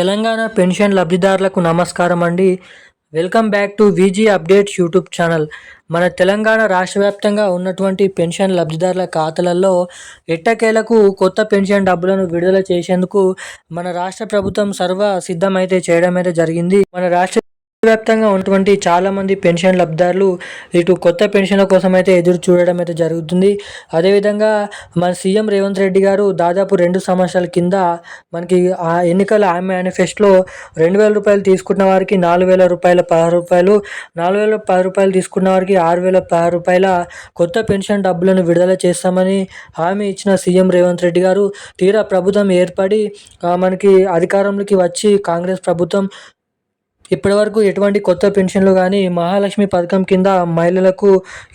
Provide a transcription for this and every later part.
Telangana pension లబ్ధిదారులకు నమస్కారం అండి. Welcome back to Viji updates YouTube channel. మన తెలంగాణ రాష్ట్ర వ్యాప్తంగా ఉన్నటువంటి పెన్షన్ లబ్ధిదారుల ఖాతాలలో ఎట్టకేలకు కొత్త పెన్షన్ డబ్బులను విడుదల చేసేందుకు మన రాష్ట్ర ప్రభుత్వం సర్వ సిద్ధమైతే చేయడం అయితే జరిగింది. మన రాష్ట్ర వ్యాప్తంగా ఉన్నటువంటి చాలామంది పెన్షన్ లబ్ధిదారులు ఇటు కొత్త పెన్షన్ల కోసం అయితే ఎదురు చూడడం అయితే జరుగుతుంది. అదేవిధంగా మన సీఎం రేవంత్ రెడ్డి గారు దాదాపు రెండు సంవత్సరాల కింద మనకి ఆ ఎన్నికల ఆ మేనిఫెస్టోలో రెండు వేల రూపాయలు తీసుకున్న వారికి నాలుగు వేల రూపాయల పది రూపాయలు నాలుగు వేల పది రూపాయలు తీసుకున్న వారికి ఆరు వేల పది రూపాయల కొత్త పెన్షన్ డబ్బులను విడుదల చేస్తామని హామీ ఇచ్చిన సీఎం రేవంత్ రెడ్డి గారు తీరా ప్రభుత్వం ఏర్పడి మనకి అధికారంలోకి వచ్చి కాంగ్రెస్ ప్రభుత్వం ఇప్పటివరకు ఎటువంటి కొత్త పెన్షన్లు కానీ మహాలక్ష్మి పథకం కింద మహిళలకు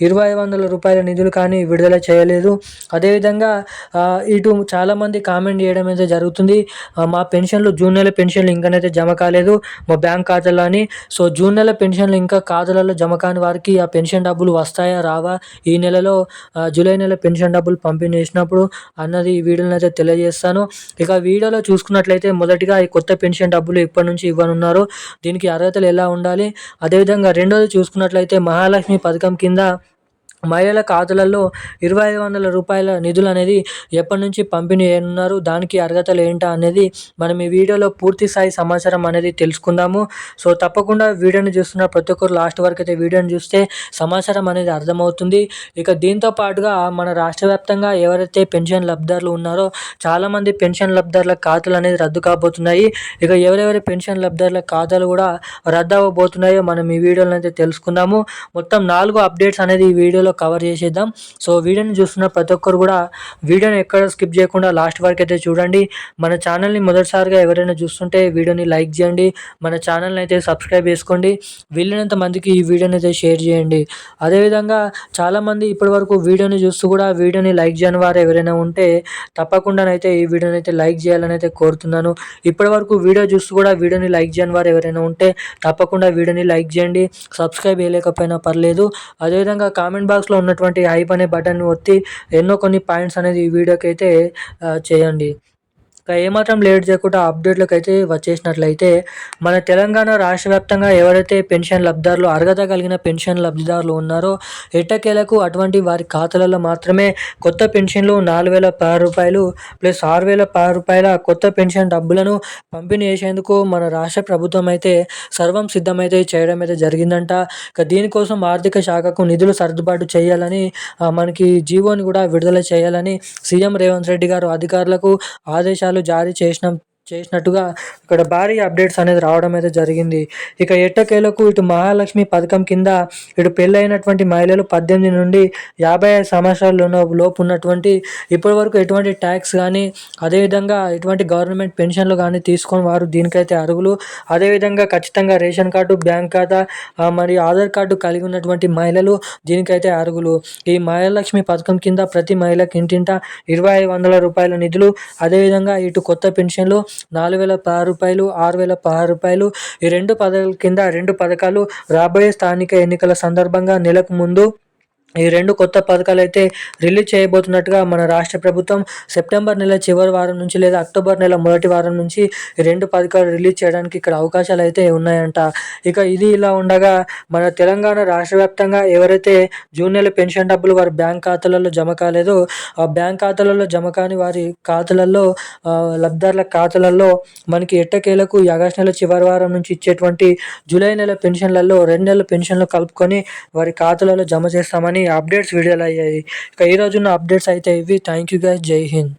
ఇరవై వందల రూపాయల నిధులు కానీ విడుదల చేయలేదు. అదేవిధంగా ఇటు చాలామంది కామెంట్ చేయడం అయితే జరుగుతుంది. మా పెన్షన్లు జూన్ నెల పెన్షన్లు ఇంకనైతే జమ కాలేదు. మా బ్యాంక్ ఖాతాలో అని. సో జూన్ నెల పెన్షన్లు ఇంకా ఖాతాలలో జమ కాని వారికి ఆ పెన్షన్ డబ్బులు వస్తాయా రావా? ఈ నెలలో జూలై నెల పెన్షన్ డబ్బులు పంపిణీ చేసినప్పుడు అన్నది ఈ వీడియోని అయితే తెలియజేస్తాను. ఇక వీడియోలో చూసుకున్నట్లయితే మొదటిగా ఈ కొత్త పెన్షన్ డబ్బులు ఇప్పటి నుంచి ఇవ్వనున్నారు. దీనికి అర్హతలు ఎలా ఉండాలి? అదేవిధంగా రెండోది చూసుకున్నట్లయితే మహాలక్ష్మి పథకం కింద మహిళల ఖాతాలలో ఇరవై ఐదు వందల రూపాయల నిధులు అనేది ఎప్పటి నుంచి పంపిణీ చేయనున్నారు దానికి అర్హతలు ఏంటా అనేది మనం ఈ వీడియోలో పూర్తి స్థాయి సమాచారం అనేది తెలుసుకుందాము. సో తప్పకుండా వీడియోని చూస్తున్న ప్రతి ఒక్కరు లాస్ట్ వరకు అయితే వీడియోని చూస్తే సమాచారం అనేది అర్థమవుతుంది. ఇక దీంతో పాటుగా మన రాష్ట్ర వ్యాప్తంగా ఎవరైతే పెన్షన్ లబ్ధారులు ఉన్నారో చాలామంది పెన్షన్ లబ్ధారుల ఖాతాలు అనేది రద్దు కాబోతున్నాయి. ఇక ఎవరెవరి పెన్షన్ లబ్ధారుల ఖాతాలు కూడా రద్దు అవ్వబోతున్నాయో మనం ఈ వీడియోలో అయితే తెలుసుకుందాము. మొత్తం నాలుగు అప్డేట్స్ అనేది ఈ వీడియోలో కవర్ చేసేద్దాం. సో వీడియోని చూస్తున్న ప్రతి ఒక్కరు కూడా వీడియోని ఎక్కడ స్కిప్ చేయకుండా లాస్ట్ వరకు అయితే చూడండి. మన ఛానల్ని మొదటిసారిగా ఎవరైనా చూస్తుంటే వీడియోని లైక్ చేయండి. మన ఛానల్ని అయితే సబ్స్క్రైబ్ చేసుకోండి. వీలైనంత మందికి ఈ వీడియోని అయితే షేర్ చేయండి. అదేవిధంగా చాలామంది ఇప్పటి వరకు వీడియోని చూస్తూ కూడా వీడియోని లైక్ చేయని వారు ఎవరైనా ఉంటే తప్పకుండానైతే ఈ వీడియోని అయితే లైక్ చేయాలని అయితే కోరుతున్నాను. ఇప్పటి వరకు వీడియో చూస్తూ కూడా వీడియోని లైక్ చేయని వారు ఎవరైనా ఉంటే తప్పకుండా వీడియోని లైక్ చేయండి. సబ్స్క్రైబ్ చేయలేకపోయినా పర్లేదు. అదేవిధంగా కామెంట్ బాక్స్ బాక్స్లో ఉన్నటువంటి హైప్ అనే బటన్ ఒత్తి ఎన్నో కొన్ని పాయింట్స్ అనేది ఈ వీడియోకి అయితే చేయండి. ఇంకా ఏమాత్రం లేట్ చేయకుండా అప్డేట్లకు అయితే వచ్చేసినట్లయితే మన తెలంగాణ రాష్ట్ర వ్యాప్తంగా ఎవరైతే పెన్షన్ లబ్ధిదారులు అర్హత కలిగిన పెన్షన్ లబ్ధిదారులు ఉన్నారో ఎట్టకేలకు అటువంటి వారి ఖాతాలలో మాత్రమే కొత్త పెన్షన్లు నాలుగు వేల పది రూపాయలు ప్లస్ ఆరు వేల పది రూపాయల కొత్త పెన్షన్ డబ్బులను పంపిణీ చేసేందుకు మన రాష్ట్ర ప్రభుత్వం అయితే సర్వం సిద్ధమైతే చేయడం అయితే జరిగిందంట. ఇక దీనికోసం ఆర్థిక శాఖకు నిధులు సర్దుబాటు చేయాలని మనకి జీవోని కూడా విడుదల చేయాలని సీఎం రేవంత్ రెడ్డి గారు అధికారులకు ఆదేశాలు జారీ చేసిన. చేసినట్టుగా ఇక్కడ భారీ అప్డేట్స్ అనేది రావడం అయితే జరిగింది. ఇక ఎట్టకేలకు ఇటు మహాలక్ష్మి పథకం కింద ఇటు పెళ్ళైనటువంటి మహిళలు పద్దెనిమిది నుండి యాభై ఐదు సంవత్సరాల లోపు ఉన్నటువంటి ఇప్పటి వరకు ఎటువంటి ట్యాక్స్ కానీ అదేవిధంగా ఎటువంటి గవర్నమెంట్ పెన్షన్లు కానీ తీసుకొని వారు దీనికైతే అరుగులు అదేవిధంగా ఖచ్చితంగా రేషన్ కార్డు బ్యాంక్ ఖాతా మరియు ఆధార్ కార్డు కలిగి ఉన్నటువంటి మహిళలు దీనికైతే అరుగులు ఈ మహాలక్ష్మి పథకం కింద ప్రతి మహిళకి ఇంటింట ఇరవై ఐదు వందల రూపాయల నిధులు అదేవిధంగా ఇటు కొత్త పెన్షన్లు నాలుగు వేల పది రూపాయలు ఆరు వేల పదహారు రూపాయలు. ఈ రెండు పథకాల కింద రెండు పథకాలు రాబోయే స్థానిక ఎన్నికల సందర్భంగా నెలకు ముందు ఈ రెండు కొత్త పథకాలు అయితే రిలీజ్ చేయబోతున్నట్టుగా మన రాష్ట్ర ప్రభుత్వం సెప్టెంబర్ నెల చివరి వారం నుంచి లేదా అక్టోబర్ నెల మొదటి వారం నుంచి ఈ రెండు పథకాలు రిలీజ్ చేయడానికి ఇక్కడ అవకాశాలు అయితే ఉన్నాయంట. ఇక ఇది ఇలా ఉండగా మన తెలంగాణ రాష్ట్ర వ్యాప్తంగా ఎవరైతే జూన్ నెల పెన్షన్ డబ్బులు వారి బ్యాంక్ ఖాతాలలో జమ కాలేదో ఆ బ్యాంక్ ఖాతాలలో జమ కాని వారి ఖాతాలలో లబ్ధారుల ఖాతాలలో మనకి ఎట్టకేలకు ఆగస్టు నెల చివరి వారం నుంచి ఇచ్చేటువంటి జూలై నెల పెన్షన్లలో రెండు నెలల పెన్షన్లు కలుపుకొని వారి ఖాతాలలో జమ చేస్తామని అప్డేట్స్ వీడియోలు అయ్యాయి ఇక ఈరోజు ఉన్న అప్డేట్స్ అయితే ఇవి థ్యాంక్ యూ గైస్ జై హింద్